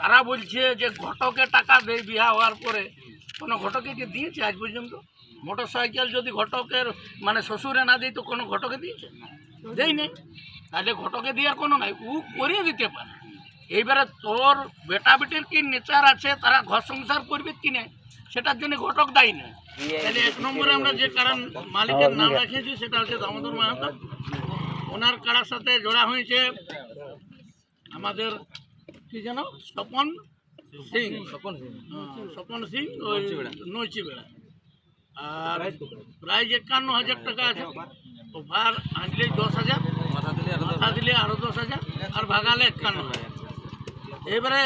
তারা বলছে যে ঘটকে টাকা দেয় বিয়া হওয়ার পরে। কোনো ঘটকে কি দিয়েছে আজ পর্যন্ত? মোটর সাইকেল যদি ঘটকের মানে শ্বশুরে না দিই তো কোনো ঘটকে দিয়েছে? দেই নেই। তাহলে ঘটকে দেওয়ার কোনো নাই, ও করিয়ে দিতে পারে। এইবারে তোর বেটা বেটির কি নেচার আছে? তারা ঘর সংসার করবে কি না? সেটার জন্য ঘটক দায়ী নয়। তাহলে এক নম্বরে আমরা যে কারণ মালিকের নাম রাখিয়েছি সেটা হচ্ছে দামোদর মাহাতো। ওনার কারার সাথে জোড়া হয়েছে। আমাদের কি যেন? স্বপন সিং। স্বপন সিং। স্বপন সিং ওই নৈচি বেড়া আর প্রাইজ একান্ন হাজার টাকা আছে। ওভার আনলে দশ হাজার মাথা দিলে আরও দশ হাজার আর ভাগালে একান্ন হাজার। এবারে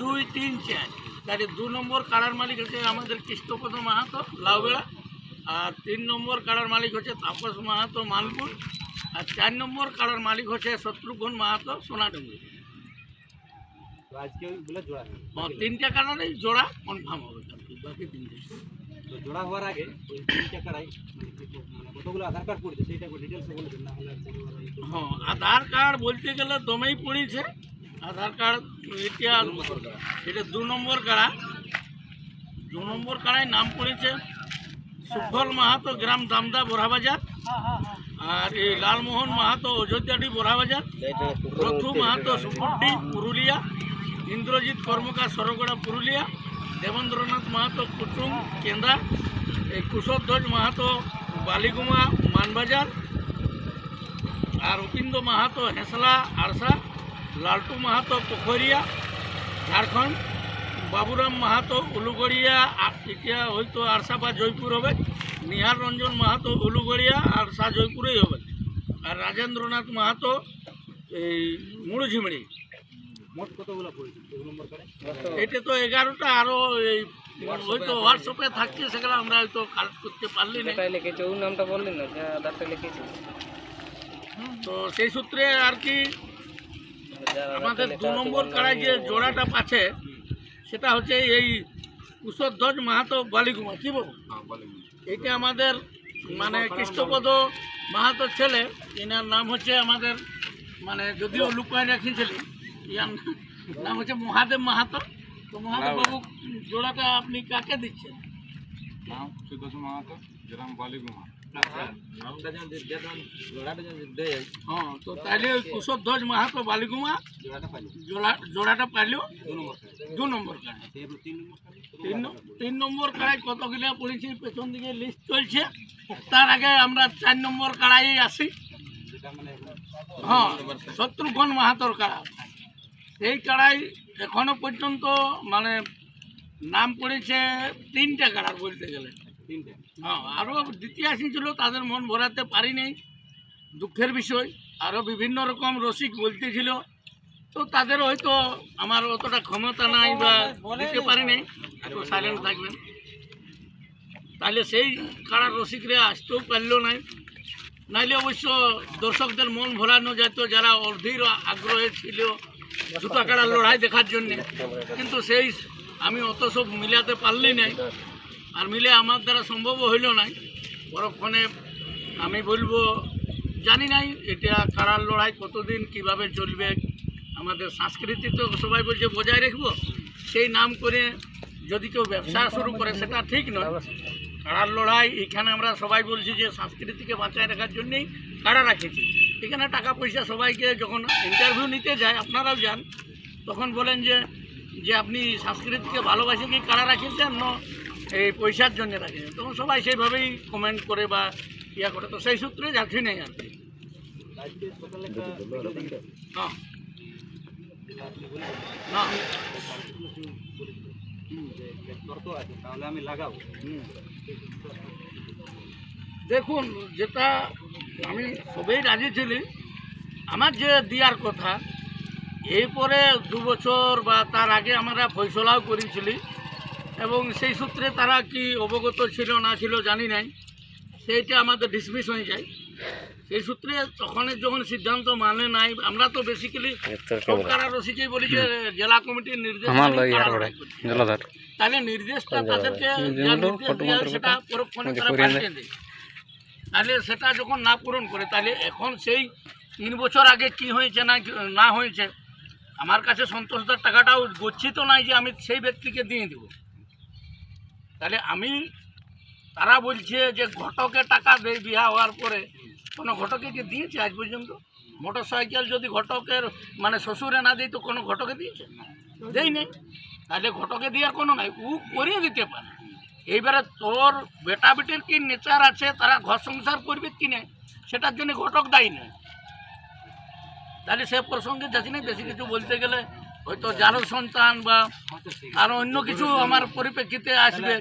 দুই তিন চার। তাহলে দু নম্বর কাড়ার মালিক হচ্ছে আমাদের কৃষ্ণপদ মাহাতো লাউবেড়া। আর তিন নম্বর কাড়ার মালিক হচ্ছে তাপস মাহাতো মালপুর। আর চার নম্বর কাড়ার মালিক হচ্ছে শত্রুঘ্ন মাহাতো সোনাডুঙ্গি। আজকে ওইগুলো জোড়া তিনটে কাড়ারই জোড়া কনফার্ম হবে বাকি তিনটে। তো জোড়া হওয়ার আগে ওই তিনটা কাড়াই মানে মানে কতগুলো আধার কার্ড পড়েছে সেইটা ডিটেলসে বলবেন না হলে হ্যাঁ আধার কার্ড বলতে গেলে দমেই পড়েছে আধার কার্ড এটা এটা দু নম্বর কাড়া দু নম্বর কাড়ায় নাম পড়েছে সুফল মাহাতো গ্রাম দামদা বোরাবাজার আর এই লালমোহন মাহাতো অযোধ্যাটি বোরাবাজার রথু মাহাতো সুপুরডি পুরুলিয়া, ইন্দ্রজিৎ কর্মকার সরগড়া পুরুলিয়া, দেবেন্দ্রনাথ মাহাতো কুটুম কেন্দা, এই কুশধ্বজ মাহাতো বালিগুমা মানবাজার, আর উপিন্দ্র মাহাতো হেসলা আরসা, লালটু মাহাতো পোখরিয়া, ঝাড়খণ্ড, বাবুরাম মাহাতো উলুগড়িয়া এতিয়া হয়তো আরসা বা জয়পুর হবে। নিহার রঞ্জন মাহাতো উলুগড়িয়া আরসা জয়পুরেই হবে। আর রাজেন্দ্রনাথ মাহাতো এই মুড়ুঝিমড়ি। মোট কতগুলো পড়েছে? এটা তো এগারোটা আরও এই হয়তো হোয়াটসঅ্যাপে থাকছে সেগুলো আমরা হয়তো কালেক্ট করতে পারলি না। লিখেছে? ওর নামটা বললেন না যে আধারটা লিখেছে। তো সেই সূত্রে আর কি আমাদের দু নম্বর কাড়ায় যে জোড়াটা পাচ্ছে সেটা হচ্ছে এই কুশোর ধ্বজ মাহাতো বালিকুমার কি বলব? এটা আমাদের মানে কৃষ্ণপদ মাহাতোর ছেলে। এনার নাম হচ্ছে আমাদের মানে যদিও লুকায় রাখিয়েছিলেন ইয়ার নাম হচ্ছে মহাদেব মাহাতো। তো মহাদেব বাবু জোড়াটা আপনি কাকে দিচ্ছেন? নাম সুদর্শন মাহাতো। গ্রাম বালিগুমা নামটা যেন যে- যে জোড়াটা যেন দেয় হ্যাঁ তো তাহলে ওই কুশধ্বজ মাহাতো বালিকুমা জোড়াটা পাইল দু নম্বর কাড়াই তিন নম্বর কাড়াই কতগুলো পড়েছি পেছন দিকে লিস্ট চলছে তার আগে আমরা চার নম্বর কাড়াই আসি হ্যাঁ শত্রুঘ্ন মাহাতর কাড়া এই কাড়াই এখনও পর্যন্ত মানে নাম পড়েছে তিনটা কাড়ার বলতে গেলে। হ্যাঁ আরও দ্বিতীয় ছিল, তাদের মন ভরাতে পারি নাই দুঃখের বিষয় আরও বিভিন্ন রকম রসিক বলতেছিল তো তাদের হয়তো আমার অতটা ক্ষমতা নাই বা দিতে পারি নাই একটু সাইলেন্ট থাকবেন। তাহলে সেই কারার রসিকরা আসতেও পারল নাই। নাইলে অবশ্য দর্শকদের মন ভরানো যেত, যারা অধীর আগ্রহে ছিল দুটা কাড়া লড়াই দেখার জন্য। কিন্তু সেই, আমি অত সব মিলাতে পারলি নাই। আর মিলে আমার দ্বারা সম্ভব হইল নাই। পরক্ষণে আমি বলব, জানি নাই এটা কারার লড়াই কতদিন কীভাবে চলবে। আমাদের সংস্কৃতি তো সবাই বলছে বজায় রাখব। সেই নাম করে যদি কেউ ব্যবসা শুরু করে, সেটা ঠিক নয়। কাড়ার লড়াই, এখানে আমরা সবাই বলছি যে সংস্কৃতিকে বাঁচায় রাখার জন্যেই কারা রাখেছি। এখানে টাকা পয়সা সবাইকে যখন ইন্টারভিউ নিতে যায়, আপনারাও যান, তখন বলেন যে যে আপনি সংস্কৃতিকে ভালোবাসে কি কারা রাখেছেন? না। এই পয়সার জন্য রাখেছেন তখন সবাই সেইভাবেই কমেন্ট করে বা ইয়া করে। তো সেই সূত্রে যাচ্ছি নেই আর কি। দেখুন, যেটা আমি সবেই রাজি ছিলি, আমার যে দেওয়ার কথা, এরপরে দু বছর বা তার আগে আমরা ফয়সলাও করেছিলি। এবং সেই সূত্রে তারা কি অবগত ছিল না ছিল জানি নাই। সেইটা আমাদের ডিসমিস হয়ে যায়। সেই সূত্রে তখন যখন সিদ্ধান্ত মানে নাই আমরা তো বেসিক্যালি সব কারা রসিকেই বলি যে জেলা কমিটির নির্দেশ তাহলে নির্দেশটা তাদেরকে নির্দেশ দেওয়া হয় সেটা পরক্ষণে তারা দেয়। তাহলে সেটা যখন না পূরণ করে তাহলে এখন সেই তিন বছর আগে কি হয়েছে না না হয়েছে আমার কাছে সন্তোষদার টাকাটাও গচ্ছিত নাই যে আমি সেই ব্যক্তিকে দিয়ে দেব। তাহলে আমি, তারা বলছে যে ঘটকে টাকা দেয় বিয়া হওয়ার পরে। কোনো ঘটকে কি দিয়েছে আজ পর্যন্ত? মোটর সাইকেল যদি ঘটকের মানে শ্বশুরে না দিই তো কোনো ঘটকে দিয়েছে? দেই নেই। তাহলে ঘটকে দেওয়ার কোনো নাই, ও করিয়ে দিতে পারে। এইবারে তোর বেটা বেটির কি নেচার আছে? তারা ঘর সংসার করবে কি না? সেটার জন্য ঘটক দায়ী নেই তাহলে সে প্রসঙ্গে যাচ্ছি না, বেশি কিছু বলতে গেলে হয়তো যারও সন্তান বা আরও অন্য কিছু আমার পরিপ্রেক্ষিতে আসবে।